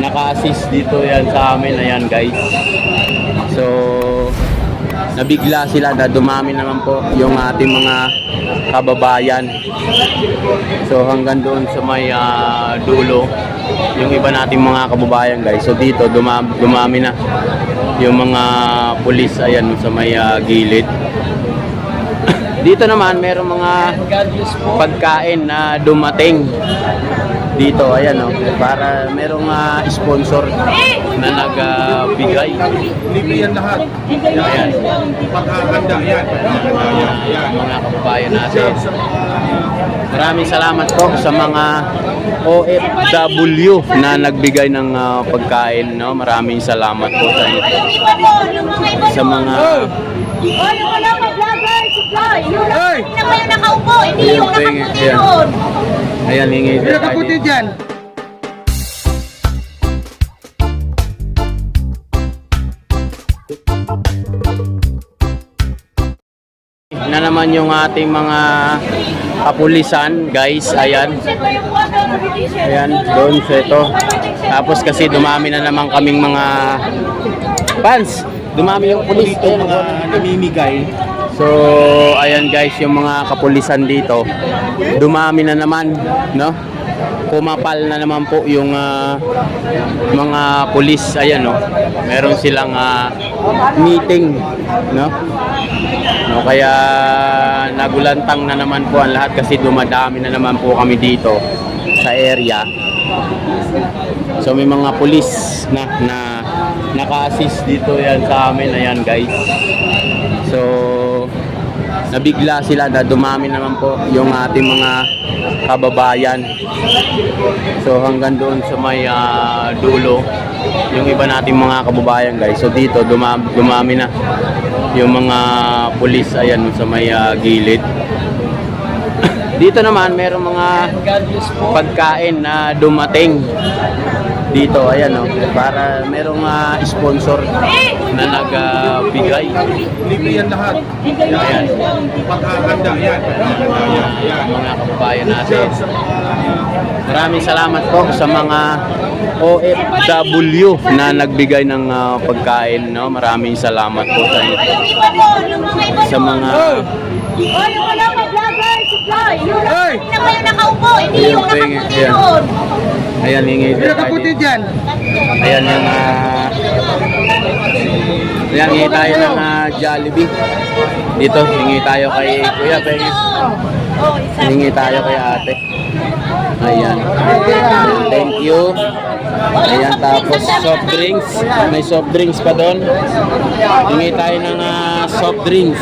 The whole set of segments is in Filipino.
naka-assist dito yan sa amin. Ayan guys. So, nabigla sila na dumami naman po yung ating mga kababayan. So hanggang doon sa may ah, dulo, yung iba nating mga kababayan guys. So dito dumami, dumami na yung mga pulis ayan sa may ah, gilid. Dito naman merong mga pagkain na dumating dito ayan oh para merong ah, sponsor na nagbigay Libre yan lahat. ayan Paghahanda yan. Mga kababayan natin Maraming salamat po sa mga OFW na nagbigay ng ah, pagkain. No? Maraming salamat po sa Sa mga Yung wala pa vlogger. Yung Hey! na kayo nakaupo, hindi Ayan, yung nakaputi ayan. doon. Ayan, hingi. May nakaputi dyan. Na naman yung ating mga kapulisan, guys. Ayan. Ayan, doon sa ito. Tapos kasi dumami na naman kaming mga fans. Dumami yung pulis. Dito mga namimigay. So, ayan guys, yung mga kapulisan dito, dumami na naman, no? Kumapal na naman po yung ah, mga pulis, ayan no. Meron silang ah, meeting, no? No, kaya nagulantang na naman po ang lahat kasi dumadami na naman po kami dito sa area. So may mga pulis na na naka-assist dito yan sa amin, ayan guys. So, nabigla sila na dumami naman po yung ating mga kababayan. So, hanggang doon sa may ah, dulo, yung iba nating mga kababayan guys. So, dito dumami, dumami na yung mga pulis ayan sa may ah, gilid. Dito naman, merong mga pagkain na dumating dito, ayan o, para merong ah, sponsor na nagbigay. Libre yan lahat. Ayan, Paghahanda yan. Mga kababayan natin. Maraming salamat po sa mga OFW na nagbigay ng ah, pagkain. No? Maraming salamat po sa Sa mga Oh, yung wala pa vlogger, supply. Yung na kayo nakaupo, hindi yung nakaputi ayan. hingi. May nakaputi dyan. Ayan yung ah, Ayan, hingi tayo ng ah, Jollibee. Dito, hingi tayo kay Kuya Pengi. Isa. Hingi tayo kay ate. Ayan. Thank you. Ayan, tapos soft drinks. May soft drinks pa doon. Hingi tayo ng ah, soft drinks.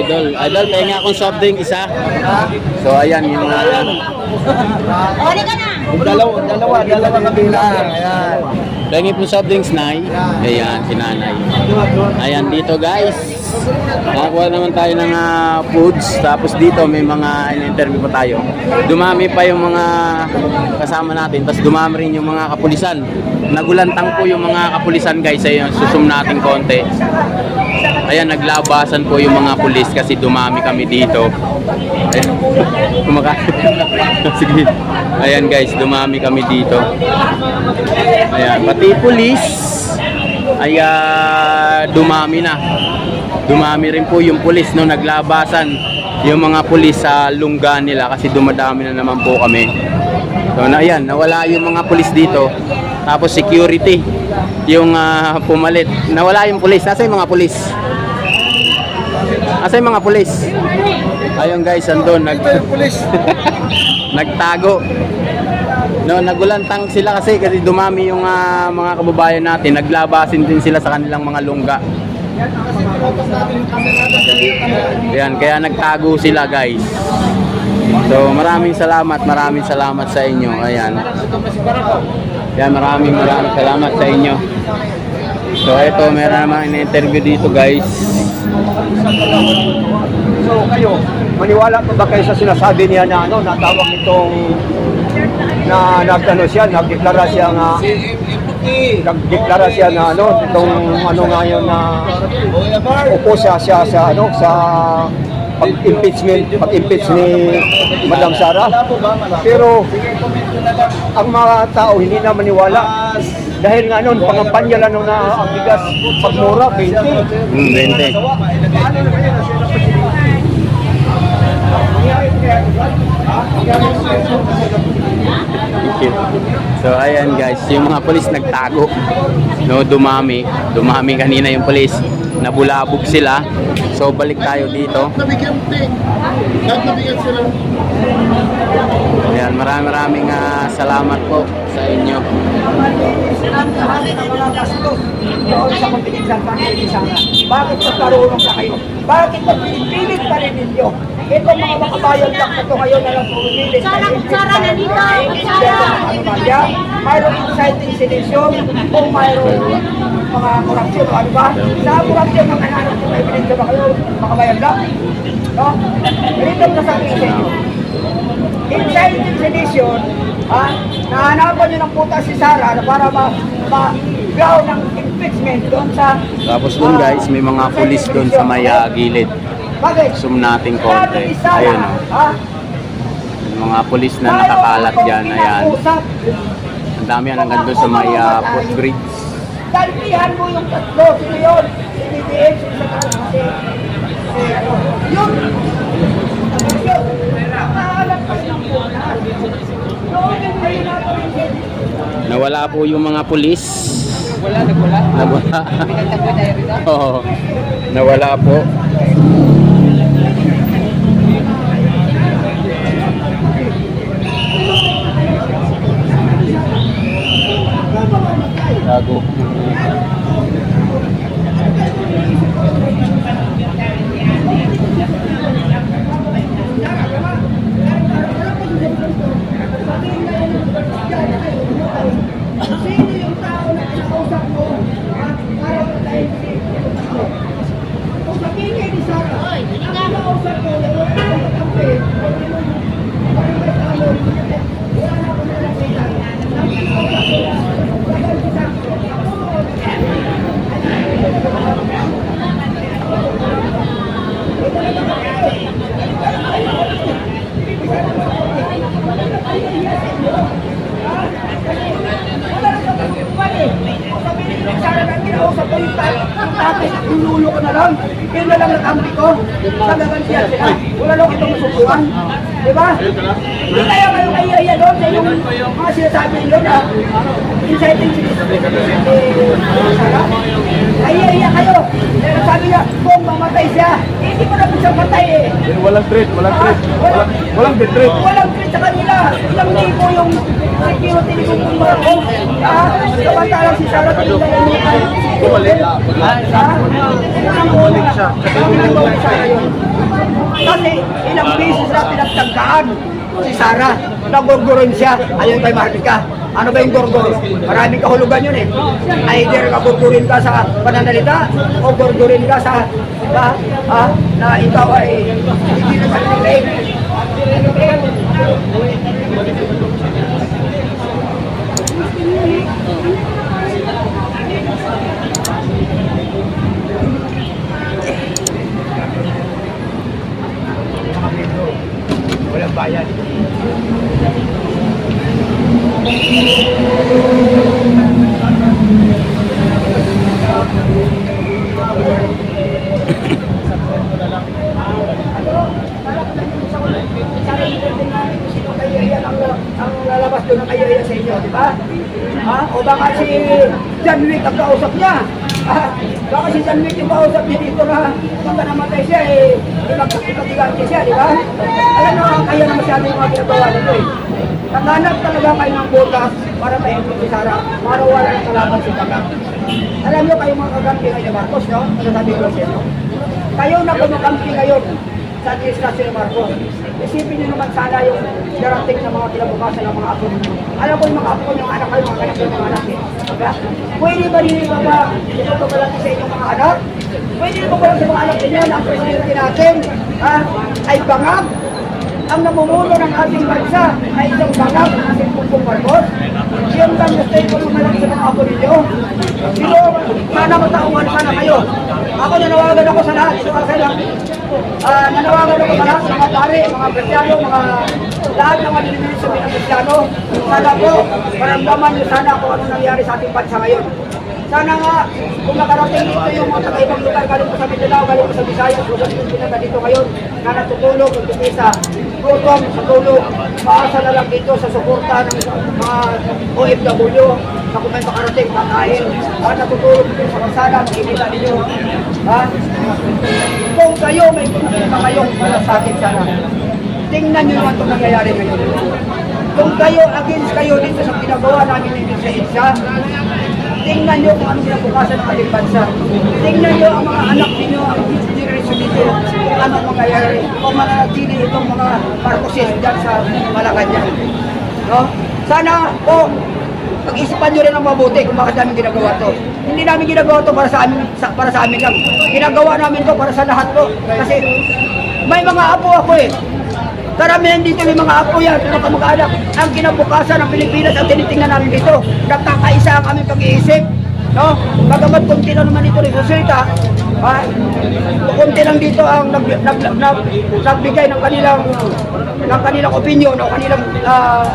Idol. Idol, pahinga akong soft drink isa. So, ayan yung uh, Oli ka na. Dalawa, dalawa, dalawa kabilang. Ayan. Pahingi po soft drinks, Nay. Ayan, si Nanay. Ayan, dito guys. Nakakuha naman tayo ng ah, foods. Tapos dito may mga in-interview pa tayo. Dumami pa yung mga kasama natin. Tapos dumami rin yung mga kapulisan. Nagulantang po yung mga kapulisan guys. Ayun, susum natin konti. Ayan, naglabasan po yung mga pulis kasi dumami kami dito. Ayan, kumakain. Sige. Ayan guys, dumami kami dito. Ayan, pati pulis ay dumami na. Dumami rin po yung pulis no naglabasan yung mga pulis sa lungga nila kasi dumadami na naman po kami. So na ayan, nawala yung mga pulis dito. Tapos security yung ah, pumalit. Nawala yung pulis. Nasa yung mga pulis? Asa yung mga pulis? Ayun guys, andun nag nagtago. No, nagulantang sila kasi kasi dumami yung ah, mga kababayan natin. Naglabasin din sila sa kanilang mga lungga. Yan, kaya nagtago sila guys. So maraming salamat, maraming salamat sa inyo. Ayan. Yan, maraming maraming salamat sa inyo. So ito, meron naman in-interview dito guys. So kayo, maniwala pa ba kayo sa sinasabi niya na ano, natawag nitong na nagano siya, nagdeklara siya nga nagdeklara siya na ano, itong ano nga yun na upo siya, siya sa ano, sa pag-impeachment, pag-impeach ni Madam Sara. Pero ang mga tao hindi na maniwala. Dahil nga noon, pangampanya lang na ang bigas pagmura, 20. Hmm, 20. Thank you. So ayan guys, yung mga polis nagtago. No, dumami. Dumami kanina yung polis. Nabulabog sila. So balik tayo dito. Ayan, maraming maraming ah, salamat po sa inyo. doon sa kompetensya ng ni Sara. Bakit nagkaroon na kayo? Bakit pinipilit pa rin ninyo? Ito mga makabayan lang ito ngayon na lang pumipilit. Sara, Sara, nandito. Sara! Anomalya, mayroong inciting sedition, kung mayroong mga korupsyon o ano ba? Sa korupsyon ng anak ko, may pinito ba kayo? Makabayan lang? No? Ganito ang kasabihin sa inyo. Inciting sedition, ha? Nahanapan nyo ng puta si Sara na para ma ma gaw ng impeachment doon sa Tapos dun guys, may mga pulis dun sa may ah, gilid. Bakit? Zoom natin konti. Ayun oh. ha? Mga pulis na nakakalat dyan. Ayan. Ang dami yan hanggang doon sa may ah, footbridge. Dalpihan mo yung tatlo. Sino yun? Ano. Yun! Yun! Pa yung. Nawala po yung mga pulis. Wala, nagwala. Rito. Oo. Nawala po. Gago. Sino yung tao na kinakausap mo? ha? Para patayin si Kung sabihin kayo ni Sara, kinakausap mo, wala ka ng kampi, bakit may talo? Wala na ako nalapitan. Sana lang kinausap ko yung tatay, yung tatay, nunulo ko na lang. Yun na lang ko. Talagang siya sila. Wala lang itong masusuan. Di ba? Hindi kaya kayo kaya doon sa yung mga sinasabi nyo na inciting si eh, Sara. Kaya kayo. Pero sabi niya, kung mamatay siya, hindi mo naman siya patay eh. Walang threat, walang threat. Walang, walang threat. Walang threat sa kanila. Ilang libo yung security ni Kung Marco. Ah, samantalang si Sarah kanila yung Bumalik. Bumalik siya. Kasi ilang beses na pinagtangkaan si Sarah. Nagurguron siya. Ayun kay Marika. Ano ba yung gurgur? Maraming kahulugan yun eh. Either kagurgurin ka sa pananalita o gurgurin ka sa ah, ah, na ikaw ay hindi na kanilay. Walang bayan. ang lalabas doon ng kayaya sa inyo, di ba? Ha? O baka si John Wick ang kausap niya. Ha? Baka si Wick yung kausap niya dito na pagka namatay siya, eh, ipag-igante siya, di ba? Alam mo, kaya na masyado yung mga ginagawa nito eh. Naghanap talaga kayo ng butas para ma-improve si Sara, para wala ng kalaban si Kagang. Alam niyo kayo mga kagampi kayo Marcos, no? Ano sabi ko sa inyo? Kayo na kumukampi ngayon sa administrasyon ni Marcos. Isipin niyo naman sana yung darating na mga kinabukasan ng mga apo ninyo. Alam ko yung mga apo yung anak kayo, mga anak yung mga anak. Diba? Pwede ba rin ba ba ito ba lang sa inyong mga anak? Pwede ba ba sa mga anak ninyo na ang presidente natin ha, ay bangag ang namumuno ng ating bansa ay isang bangag ng ating Pupong Marcos. Yun bang gusto ko lumalang sa mga ako ninyo? Pero sana matauhan sana kayo. Ako nanawagan ako sa lahat. So, kasi lang, ah, nanawagan ako sa lahat, mga pare, mga Kristiyano, mga lahat ng mga nilibili sa mga Kristiyano. Sana po, maramdaman nyo sana kung ano nangyari sa ating bansa ngayon. Sana nga, kung nakarating dito yung mga taga-ibang lugar, galing po sa Mindanao, galing po sa Visayas, kung galing po sila dito ngayon, na natutulog, nagtitisa, gutom, sa tulog, maasa na lang dito sa suporta ng mga OFW, na kung may makarating, kakain, at natutulog dito sa kasala, makikita ninyo. Ha? Kung kayo may kumikita kayong malasakit sana, tingnan nyo naman itong nangyayari ngayon. Kung kayo against kayo dito sa ginagawa namin dito sa ITSA, tingnan nyo kung anong kinabukasan ng ating bansa. Tingnan nyo ang mga anak ninyo, ang generation dito, kung anong mangyayari, kung mananatili itong mga Marcoses dyan sa Malacanang. No? Sana po, pag-isipan nyo rin ang mabuti kung bakit namin ginagawa to. Hindi namin ginagawa to para sa amin, sa, para sa amin lang. Ginagawa namin to para sa lahat to. Kasi may mga apo ako eh. Karamihan dito may mga apo yan, mga kamag-anak. Ang kinabukasan ng Pilipinas ang tinitingnan namin dito. Nagkakaisa ang aming pag-iisip. No? Bagamat konti lang naman ito resulta, ha? konti lang dito ang nag, nag, nag, nagbigay ng kanilang ng kanilang opinion o kanilang ah,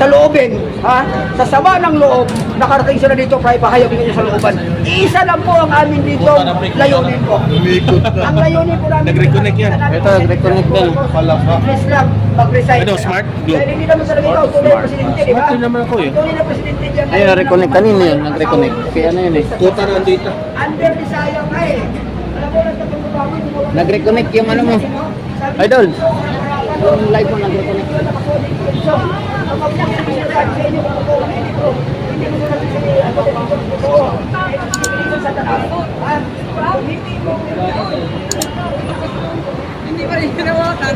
sa loobin, ha? Sa sama ng loob, nakarating sila dito para ipahayag ninyo sa looban. Isa lang po ang amin dito, layunin po. Ang layunin po namin. Nag-reconnect yan. Ito, nag-reconnect din. Please lang, mag-resign. Ano, smart? Dahil hindi naman talaga ikaw, tunay na presidente, di ba? Smart naman ako eh. Tunay na presidente dyan. Ayun, na-reconnect kanina yun. Nag-reconnect. Kaya ano yun eh. Kuta na dito. Under Bisaya ka eh. Alam mo. Nag-reconnect yung ano mo. Idol. Yung live mo nag-reconnect. Hindi pa rin hinawakan.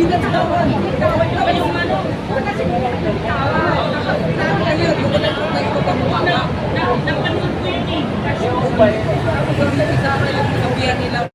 Tinatawag. Tinatawag ka ba yung ano? Kasi Ayun, yung wala ko na ito pamuha. Napanood ko yun eh. Kasi yung yung sabihan nila.